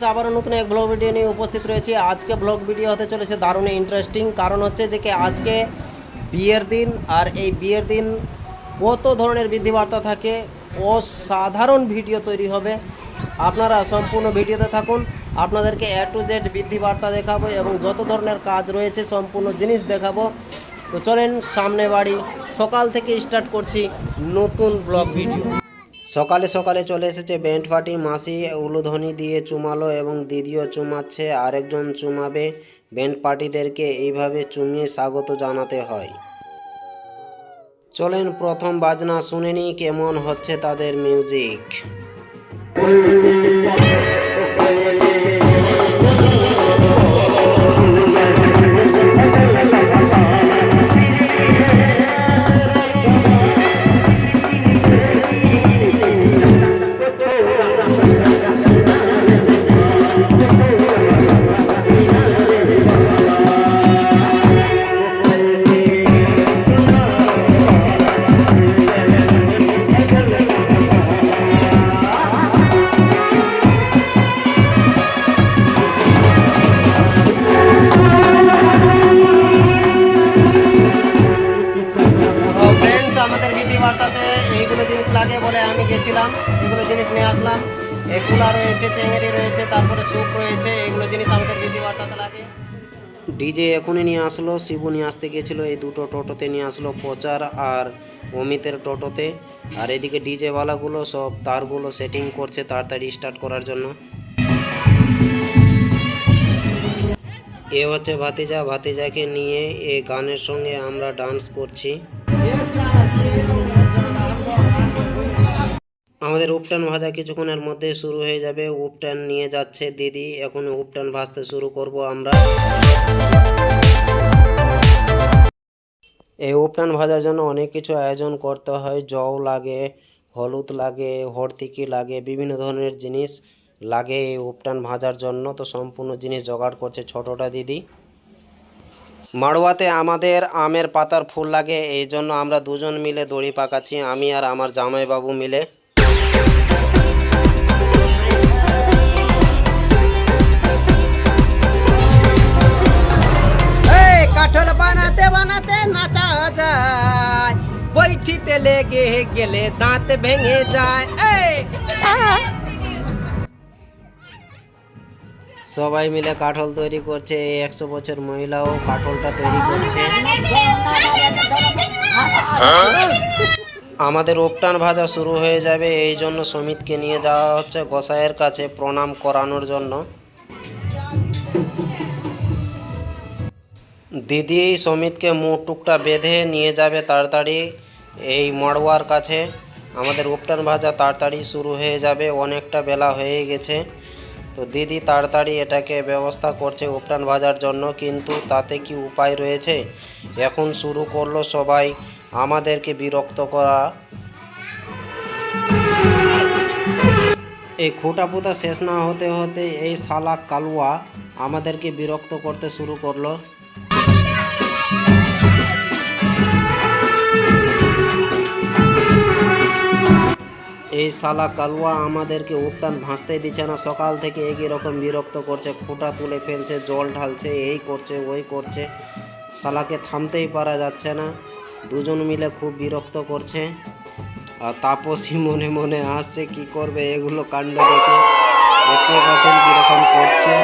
Friends, আবারও নতুন এক ব্লগ ভিডিও নিয়ে উপস্থিত রয়েছি। আজকে ব্লগ ভিডিও হতে চলেছে দারুণ ইন্টারেস্টিং কারণ হচ্ছে যে কি আজকে বিয়ের দিন, আর এই বিয়ের দিন কত ধরনের বিধিবার্তা থাকে, অসাধারণ ভিডিও তৈরি হবে। আপনারা সম্পূর্ণ ভিডিওতে থাকুন। আপনাদেরকে এ টু জেড বিধিবার্তা দেখাবো এবং যত ধরনের কাজ রয়েছে সম্পূর্ণ জিনিস দেখাবো। তো চলেন সামনে বাড়ি। সকাল থেকে স্টার্ট করছি নতুন ব্লগ ভিডিও। সকালে সকালে চলে এসেছে ব্যান্ড পার্টি। মাসি উলুধ্বনি দিয়ে চুমালো এবং দিদিও চুমাচ্ছে। আরেকজন চুমাবে। ব্যান্ড পার্টিদেরকে এইভাবে চুমিয়ে স্বাগত জানাতে হয়। চলেন প্রথম বাজনা শুনে নি কেমন হচ্ছে তাদের মিউজিক। বলে আমি গেছিলাম, এগুলো জিনিস নিয়ে আসলাম। এগুলা রয়েছে চেঙ্গেরি রয়েছে, তারপরে স্যুপ রয়েছে, এগুলো জিনিস আমাদের বিধিবার্তাতে লাগে। ডিজে এখনই নিয়ে আসলো, শিবু নিয়ে আসতে গেছিল এই দুটো টোটোতে নিয়ে আসলো প্রচার আর অমিতের টোটোতে। আর এদিকে ডিজেওয়ালাগুলো সব তারগুলো সেটিং করছে তাড়াতাড়ি স্টার্ট করার জন্য। এ হচ্ছে ভাতিজা, ভাতিজাকে নিয়ে এ গানের সঙ্গে আমরা ডান্স করছি। আমাদের উপটান ভাজা কিছুক্ষণের মধ্যে শুরু হয়ে যাবে। উপটান নিয়ে যাচ্ছে দিদি। এখন উপটান ভাজতে শুরু করব আমরা। এই উপটান ভাজার জন্য অনেক কিছু আয়োজন করতে হয়। জও লাগে, হলুদ লাগে হরতিকি লাগে, বিভিন্ন ধরনের জিনিস লাগে এই উপটান ভাজার জন্য। তো সম্পূর্ণ জিনিস জোগাড় করছে ছোটটা দিদি। মাড়োয়াতে আমাদের আমের পাতার ফুল লাগে। এই জন্য আমরা দুজন মিলে দড়ি পাকাচ্ছি, আমি আর আমার জামাইবাবু মিলে। বানাতে নাচা যায়। বৈঠিতে লেগে গেলে দাঁত ভেঙে যায়। সবাই মিলে কাঠল তৈরি করছে, এই একশো বছর মহিলাও কাঠলটা তৈরি করছে। আমাদের উপটান ভাজা শুরু হয়ে যাবে, এই জন্য সমিতকে নিয়ে যাওয়া হচ্ছে গোসাইয়ের কাছে প্রণাম করানোর জন্য। দিদি সমিতকে মুটুকটা বেঁধে নিয়ে যাবে তাড়াতাড়ি। এই মড়ওয়ার কাছে। আমাদের উপটান ভাজা তাড়াতাড়ি শুরু হয়ে যাবে। অনেকটা বেলা হয়ে গেছে। তো দিদি তাড়াতাড়ি এটাকে ব্যবস্থা করছে উপটান ভাজার জন্য। কিন্তু তাতে কি উপায় রয়েছে? এখন শুরু করল সবাই আমাদেরকে বিরক্ত করা। এই খুঁটা পুঁতা শেষ না হতে হতে এই শালা কালুয়া আমাদেরকে বিরক্ত করতে শুরু করল। এই শালা কালুয়া আমাদেরকে উপটান ভাসতে দিচ্ছে না। সকাল থেকে একই রকম বিরক্ত করছে, খুঁটা তুলে ফেলছে, জল ঢালছে, এই করছে, ওই করছে। শালাকে থামতেই পারা যাচ্ছে না। দুজন মিলে খুব বিরক্ত করছে। আর তাপসী মনে মনে আসছে কি করবে এগুলো কাণ্ড দেখে? দেখতে পাচ্ছেন কীরকম করছে।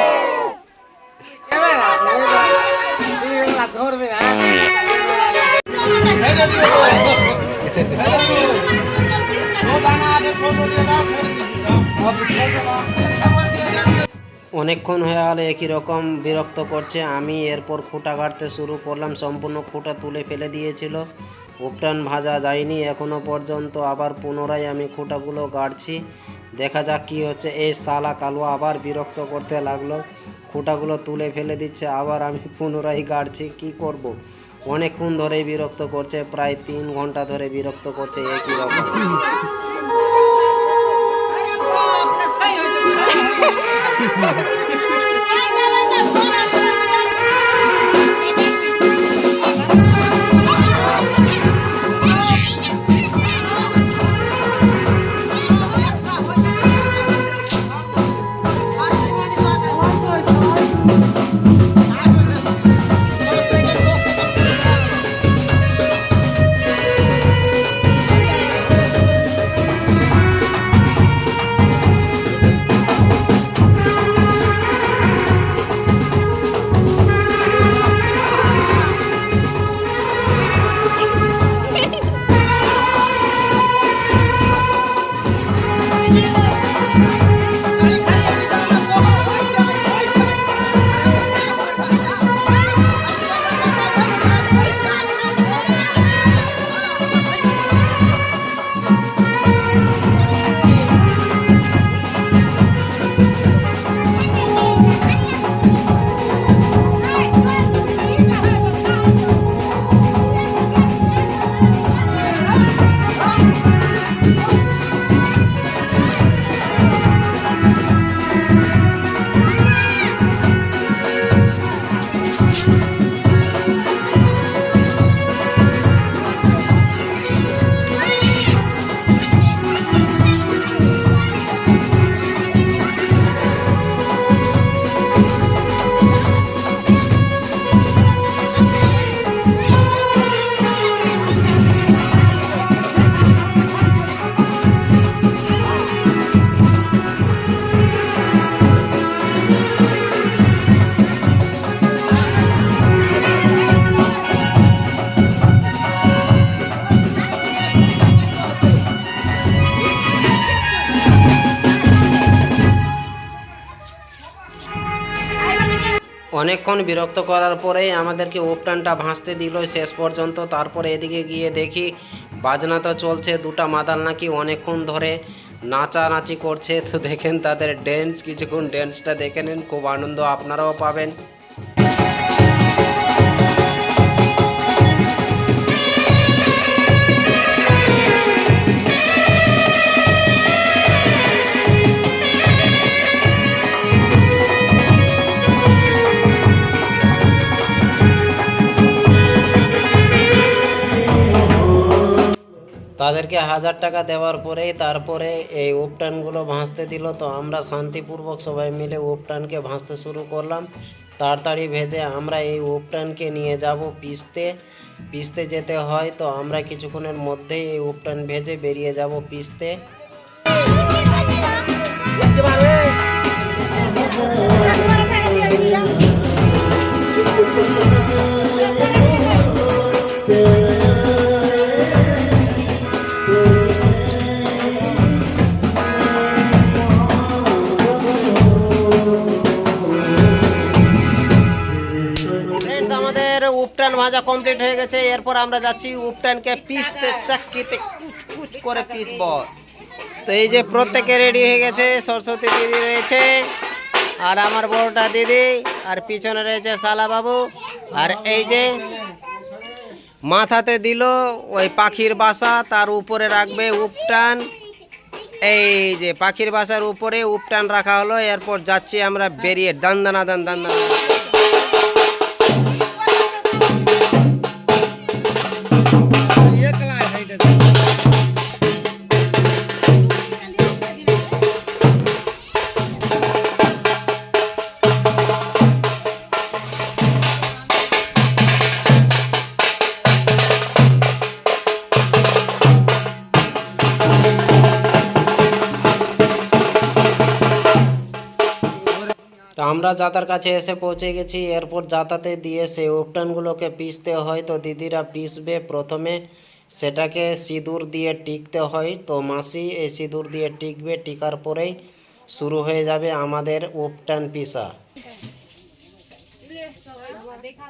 অনেকক্ষণ হয়ে গেলে, একই রকম বিরক্ত করছে। আমি এরপর খুঁটা কাটতে শুরু করলাম, সম্পূর্ণ খুঁটা তুলে ফেলে দিয়েছিল। উপটান ভাজা যায়নি, এখনও পর্যন্ত আবার পুনরায় আমি খুঁটাগুলো গাড়ছি দেখা যাক কি হচ্ছে। এই সালা কালুয়া আবার বিরক্ত করতে লাগল। খুঁটাগুলো তুলে ফেলে দিচ্ছে, আবার আমি পুনরায় গাড়ছি কি করব। অনেকক্ষণ ধরেই বিরক্ত করছে, প্রায় তিন ঘণ্টা ধরে বিরক্ত করছে একই রকম। Ha ha ha! অনেকক্ষণ বিরক্ত করার পরেই আমাদেরকে উপটানটা ভাসতে দিল শেষ পর্যন্ত। তারপরে এদিকে গিয়ে দেখি বাজনা তো চলছে, দুটা মাদাল নাকি অনেকক্ষণ ধরে নাচানাচি করছে। তো দেখেন তাদের ড্যান্স কিছুক্ষণ ড্যান্সটা দেখে নিন, খুব আনন্দ আপনারাও পাবেন। তাদেরকে হাজার টাকা দেওয়ার পরেই তারপরে এই উপটানগুলো ভাসতে দিল। তো আমরা শান্তিপূর্বক সবাই মিলে উপটানকে ভাসতে শুরু করলাম। তাড়াতাড়ি ভেজে আমরা এই উপটানকে নিয়ে যাব পিসতে। পিসতে যেতে হয় তো আমরা কিছুক্ষণের মধ্যেই এই উপটান ভেজে বেরিয়ে যাব পিসতে। ফ্রেন্ডস ভাজা কমপ্লিট হয়ে গেছে, এরপর আমরা যাচ্ছি উপটানকে পিসতে চাক্কিতে কুচ কুচ করে পিসব। তো এই যে প্রত্যেকে রেডি হয়ে গেছে, সরস্বতী দিদি রয়েছে, আর আমার বড়টা দিদি, আর পিছনে রয়েছে শালা বাবু আর এই যে মাথাতে দিল ওই পাখির বাসা, তার উপরে রাখবে উপটান। এই যে পাখির বাসার উপরে উপটান রাখা হলো, এরপর যাচ্ছি আমরা বেরিয়ে দান দানা দান দান দানা আমরা যাতার কাছে এসে পৌঁছে গেছি। এরপর যাতাতে দিয়ে সেই উপটানগুলোকে পিসতে হয়। তো দিদিরা পিসবে প্রথমে। সেটাকে সিঁদুর দিয়ে টিকতে হয়। তো মাসি এই সিঁদুর দিয়ে টিকবে। টিকার পরেই শুরু হয়ে যাবে আমাদের উপটান পিসা দেখা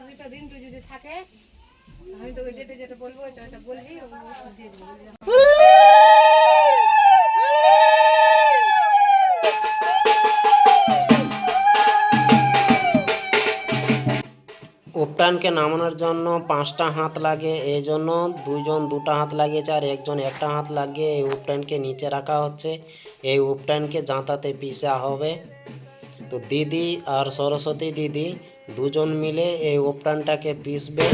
উপটানকে নামানোর জন্য পাঁচটা হাত লাগে, এই জন্য দুজন দুটা হাত লাগিয়েছে আর একজন একটা হাত লাগিয়ে এই উপটানকে নিচে রাখা হচ্ছে। এই উপটানকে জাঁতাতে পিসা হবে। তো দিদি আর সরস্বতী দিদি দুজন মিলে এই উপটানটাকে পিসবে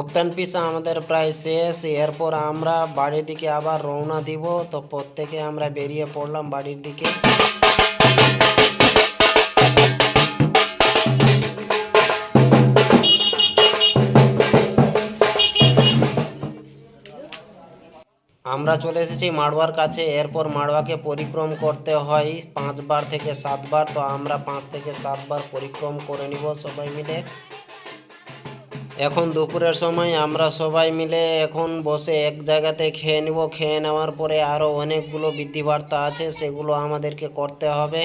উকটান পিসা আমাদের প্রায় শেষ। এরপর আমরা বাড়ির দিকে আবার রওনা দিব। তো প্রত্যেকে আমরা বেরিয়ে পড়লাম বাড়ির দিকে। আমরা চলে এসেছি মাড়োয়ার কাছে। এরপর মাড়োয়াকে পরিক্রম করতে হয় পাঁচবার থেকে সাতবার। তো আমরা পাঁচ থেকে সাতবার পরিক্রম করে নিব সবাই মিলে। এখন দুপুরের সময় আমরা সবাই মিলে এখন বসে এক জায়গাতে খেয়ে নিব। খেয়ে নেওয়ার পরে আরও অনেকগুলো বৃদ্ধিবার্তা আছে, সেগুলো আমাদেরকে করতে হবে।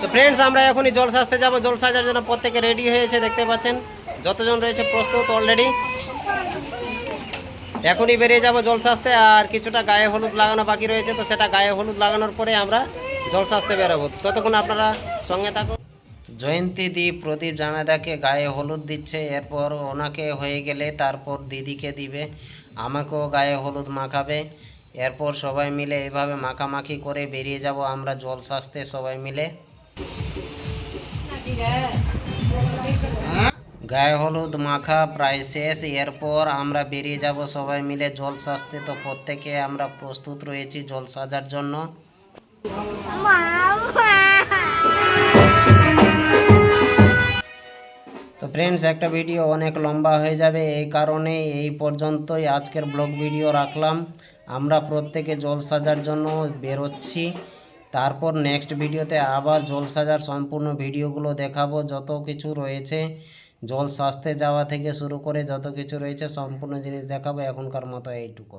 তো ফ্রেন্ডস আমরা এখনই জল সাজতে যাব। জল সাজার জন্য প্রত্যেকে রেডি হয়েছে, দেখতে পাচ্ছেন? যতজন রয়েছে প্রস্তুত অলরেডি এখনই বেরিয়ে যাব জল সাজতে আর কিছুটা গায়ে হলুদ লাগানো বাকি রয়েছে, তো সেটা গায়ে হলুদ লাগানোর পরে আমরা জল সাজতে বেরোবো। ততক্ষণ আপনারা সঙ্গে থাকুন জয়ন্তী দি প্রদীপ জানাদাকে গায়ে হলুদ দিচ্ছে, এরপর ওনাকে হয়ে গেলে তারপর দিদিকে দিবে, আমাকেও গায়ে হলুদ মাখাবে। এরপর সবাই মিলে এভাবে মাখামাখি করে বেরিয়ে যাব আমরা জল সাজতে সবাই মিলে। গায়ে হলুদ মাখা প্রায় শেষ, এরপর আমরা বেরিয়ে যাব সবাই মিলে জল সাজতে তো প্রত্যেকে আমরা প্রস্তুত রয়েছি জল সাজার জন্য। তো ফ্রেন্ডস একটা ভিডিও অনেক লম্বা হয়ে যাবে। এই কারণে এই পর্যন্তই আজকের ব্লগ ভিডিও রাখলাম। আমরা প্রত্যেকে জল সাজার জন্য বেরোচ্ছি। তারপর নেক্সট ভিডিওতে আবার জল সাজার সম্পূর্ণ ভিডিওগুলো দেখাবো। যত কিছু রয়েছে, জল সাজতে যাওয়া থেকে শুরু করে যত কিছু রয়েছে সম্পূর্ণ জিনিস দেখাবো। এখনকার মতো এইটুকু।